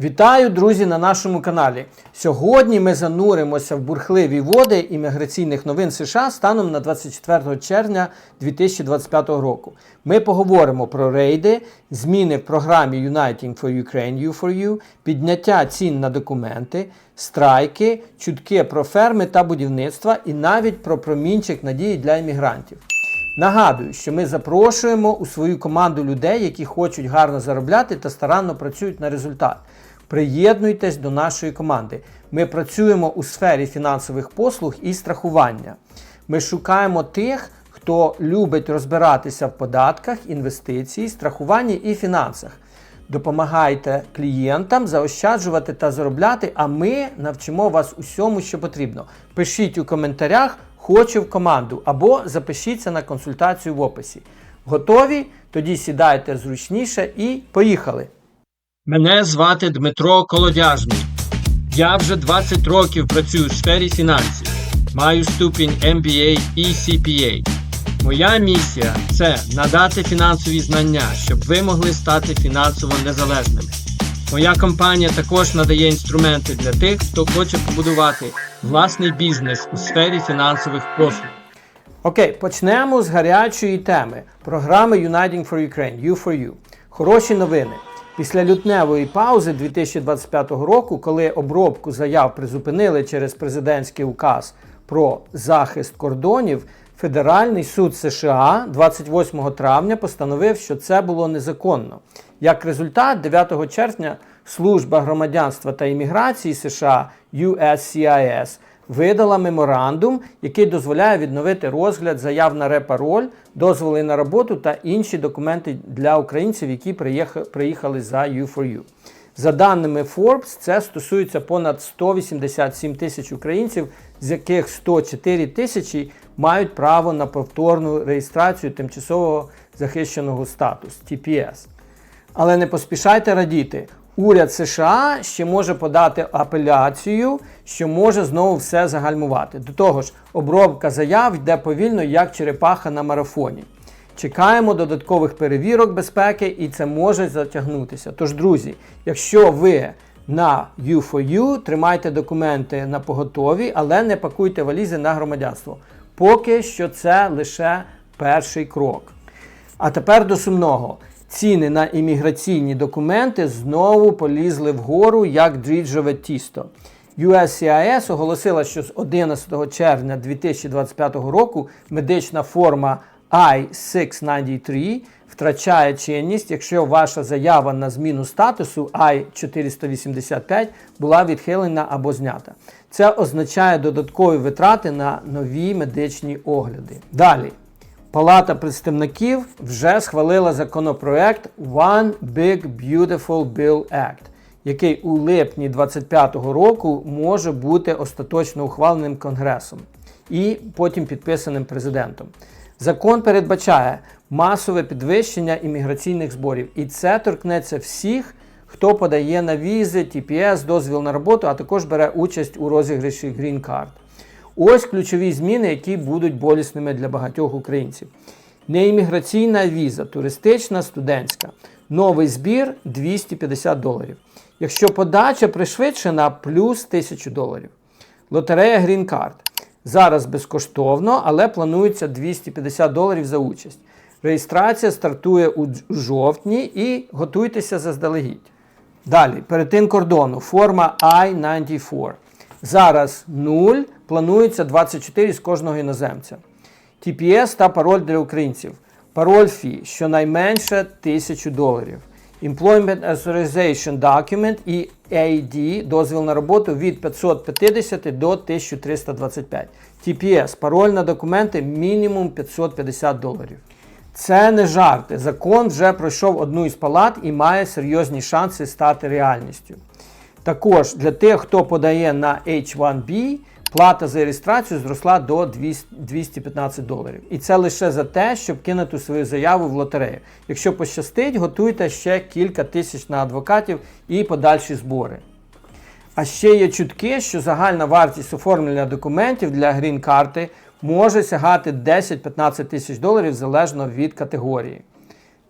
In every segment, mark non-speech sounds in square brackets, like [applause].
Вітаю, друзі, на нашому каналі. Сьогодні ми зануримося в бурхливі води імміграційних новин США станом на 24 червня 2025 року. Ми поговоримо про рейди, зміни в програмі Uniting for Ukraine U4U, підняття цін на документи, страйки, чутки про ферми та будівництва і навіть про промінчик надії для іммігрантів. Нагадую, що ми запрошуємо у свою команду людей, які хочуть гарно заробляти та старанно працюють на результат. Приєднуйтесь до нашої команди. Ми працюємо у сфері фінансових послуг і страхування. Ми шукаємо тих, хто любить розбиратися в податках, інвестиції, страхуванні і фінансах. Допомагайте клієнтам заощаджувати та заробляти, а ми навчимо вас усьому, що потрібно. Пишіть у коментарях Хочу в команду або запишіться на консультацію в описі. Готові? Тоді сідайте зручніше і поїхали! Мене звати Дмитро Колодяжний. Я вже 20 років працюю у сфері фінансів. Маю ступінь MBA і CPA. Моя місія це надати фінансові знання, щоб ви могли стати фінансово незалежними. Моя компанія також надає інструменти для тих, хто хоче побудувати власний бізнес у сфері фінансових послуг. Окей, почнемо з гарячої теми програми Uniting for Ukraine U4U. Хороші новини. Після лютневої паузи 2025 року, коли обробку заяв призупинили через президентський указ про захист кордонів, Федеральний суд США 28 травня постановив, що це було незаконно. Як результат, 9 червня Служба громадянства та імміграції США USCIS видала меморандум, який дозволяє відновити розгляд заяв на репароль, дозволи на роботу та інші документи для українців, які приїхали за U4U. За даними Forbes, це стосується понад 187 тисяч українців, з яких 104 тисячі мають право на повторну реєстрацію тимчасового захищеного статусу TPS. Але не поспішайте радіти. Уряд США ще може подати апеляцію, що може знову все загальмувати. До того ж, обробка заяв йде повільно, як черепаха на марафоні. Чекаємо додаткових перевірок безпеки і це може затягнутися. Тож, друзі, якщо ви на U4U, тримайте документи на поготові, але не пакуйте валізи на громадянство. Поки що це лише перший крок. А тепер до сумного. Ціни на імміграційні документи знову полізли вгору як дріджове тісто. USCIS оголосила, що з 11 червня 2025 року медична форма I-693 втрачає чинність, якщо ваша заява на зміну статусу I-485 була відхилена або знята. Це означає додаткові витрати на нові медичні огляди. Далі. Палата представників вже схвалила законопроект One Big Beautiful Bill Act, який у липні 2025 року може бути остаточно ухваленим Конгресом і потім підписаним президентом. Закон передбачає масове підвищення імміграційних зборів, і це торкнеться всіх, хто подає на візи, TPS, дозвіл на роботу, а також бере участь у розіграші Green Card. Ось ключові зміни, які будуть болісними для багатьох українців. Неімміграційна віза, туристична, студентська. Новий збір 250 доларів. Якщо подача пришвидшена, плюс 1000 доларів. Лотерея Green Card. Зараз безкоштовно, але планується 250 доларів за участь. Реєстрація стартує у жовтні і готуйтеся заздалегідь. Далі, перетин кордону, форма I-94. Зараз 0, планується 24 з кожного іноземця. TPS та пароль для українців. Пароль фі щонайменше 1000 доларів. Employment Authorization Document і AD дозвіл на роботу від 550 до 1325. TPS пароль на документи мінімум 550 доларів. Це не жарти. Закон вже пройшов одну із палат і має серйозні шанси стати реальністю. Також для тих, хто подає на H1B, плата за реєстрацію зросла до 215 доларів. І це лише за те, щоб кинути свою заяву в лотерею. Якщо пощастить, готуйте ще кілька тисяч на адвокатів і подальші збори. А ще є чутки, що загальна вартість оформлення документів для грін-карти може сягати 10-15 тисяч доларів залежно від категорії.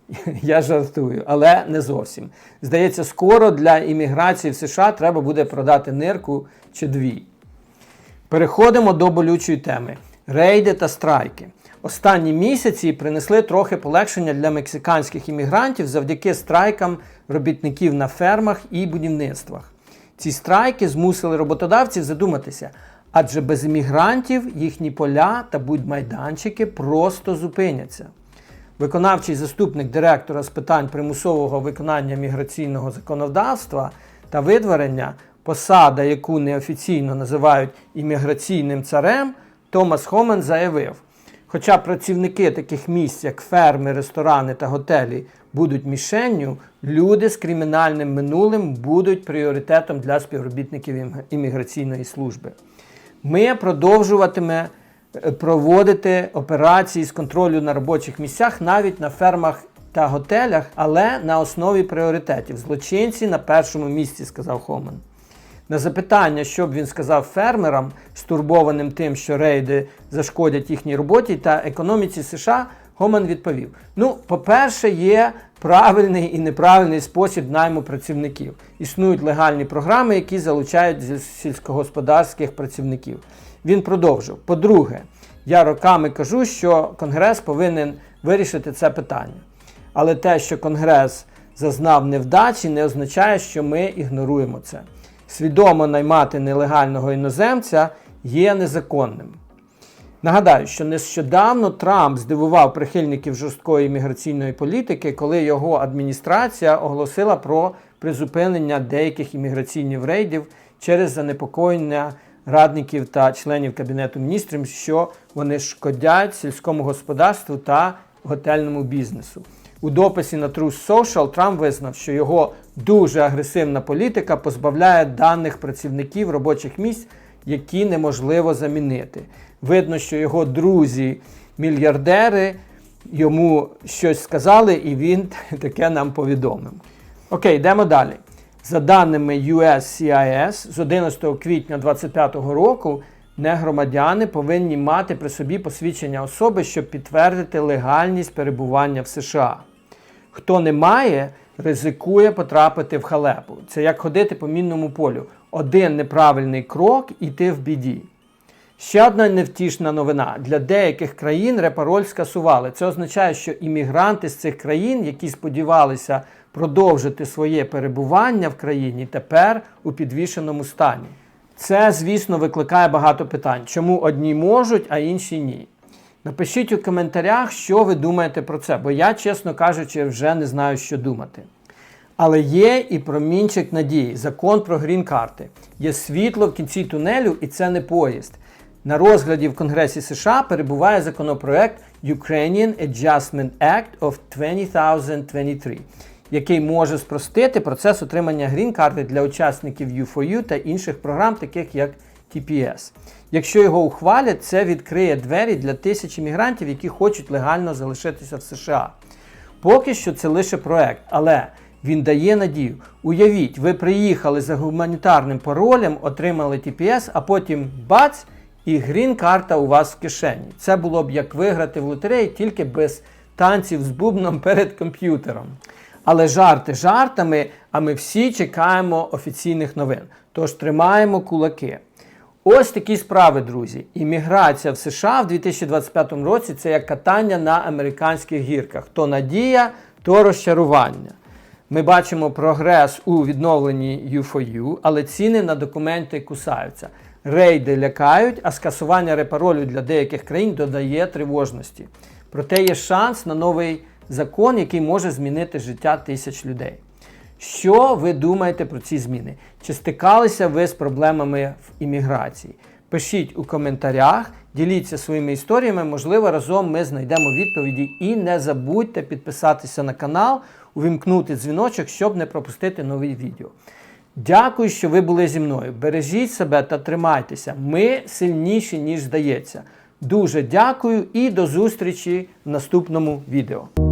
[laughs] Я жартую, але не зовсім. Здається, скоро для імміграції в США треба буде продати нирку чи дві. Переходимо до болючої теми: рейди та страйки. Останні місяці принесли трохи полегшення для мексиканських іммігрантів завдяки страйкам робітників на фермах і будівництвах. Ці страйки змусили роботодавців задуматися, адже без іммігрантів їхні поля та будмайданчики просто зупиняться. Виконавчий заступник директора з питань примусового виконання міграційного законодавства та видворення, посада, яку неофіційно називають імміграційним царем, Томас Хомен заявив: хоча працівники таких місць, як ферми, ресторани та готелі, будуть мішенню, люди з кримінальним минулим будуть пріоритетом для співробітників імміграційної служби. Ми продовжуватиме е, проводити операції з контролю на робочих місцях навіть на фермах та готелях, але на основі пріоритетів. Злочинці на першому місці, сказав Хомен. На запитання, що б він сказав фермерам, стурбованим тим, що рейди зашкодять їхній роботі та економіці США, Гоман відповів: Ну, по-перше, є правильний і неправильний спосіб найму працівників. Існують легальні програми, які залучають сільськогосподарських працівників. Він продовжив. По-друге, я роками кажу, що Конгрес повинен вирішити це питання. Але те, що Конгрес зазнав невдачі, не означає, що ми ігноруємо це. Свідомо наймати нелегального іноземця є незаконним. Нагадаю, що нещодавно Трамп здивував прихильників жорсткої імміграційної політики, коли його адміністрація оголосила про призупинення деяких імміграційних рейдів через занепокоєння радників та членів Кабінету міністрів, що вони шкодять сільському господарству та готельному бізнесу. У дописі на Truth Social Трамп визнав, що його дуже агресивна політика позбавляє даних працівників робочих місць, які неможливо замінити. Видно, що його друзі, мільярдери, йому щось сказали, і він [laughs] таке нам повідомив. Окей, йдемо далі. За даними USCIS, з 11 квітня 2025 року негромадяни повинні мати при собі посвідчення особи, щоб підтвердити легальність перебування в США. Хто не має, ризикує потрапити в халепу. Це як ходити по мінному полю. Один неправильний крок і ти в біді. Ще одна невтішна новина. Для деяких країн репароль скасували. Це означає, що іммігранти з цих країн, які сподівалися продовжити своє перебування в країні, тепер у підвішеному стані. Це, звісно, викликає багато питань. Чому одні можуть, а інші ні? Напишіть у коментарях, що ви думаєте про це, бо я, чесно кажучи, вже не знаю, що думати. Але є і промінчик надії, закон про грін-карти. Є світло в кінці тунелю, і це не поїзд. На розгляді в Конгресі США перебуває законопроект Ukrainian Adjustment Act of 2023, який може спростити процес отримання грін-карти для учасників U4U та інших програм, таких як TPS. Якщо його ухвалять, це відкриє двері для тисяч іммігрантів, які хочуть легально залишитися в США. Поки що це лише проект, але він дає надію. Уявіть, ви приїхали за гуманітарним паролем, отримали TPS, а потім бац, і грін-карта у вас в кишені. Це було б як виграти в лотереї, тільки без танців з бубном перед комп'ютером. Але жарти жартами, а ми всі чекаємо офіційних новин. Тож тримаємо кулаки. Ось такі справи, друзі. Імміграція в США в 2025 році це як катання на американських гірках. То надія, то розчарування. Ми бачимо прогрес у відновленні U4U, але ціни на документи кусаються. Рейди лякають, а скасування репаролю для деяких країн додає тривожності. Проте є шанс на новий закон, який може змінити життя тисяч людей. Що ви думаєте про ці зміни? Чи стикалися ви з проблемами в імміграції? Пишіть у коментарях, діліться своїми історіями, можливо, разом ми знайдемо відповіді. І не забудьте підписатися на канал, увімкнути дзвіночок, щоб не пропустити нові відео. Дякую, що ви були зі мною. Бережіть себе та тримайтеся. Ми сильніші, ніж здається. Дуже дякую і до зустрічі в наступному відео.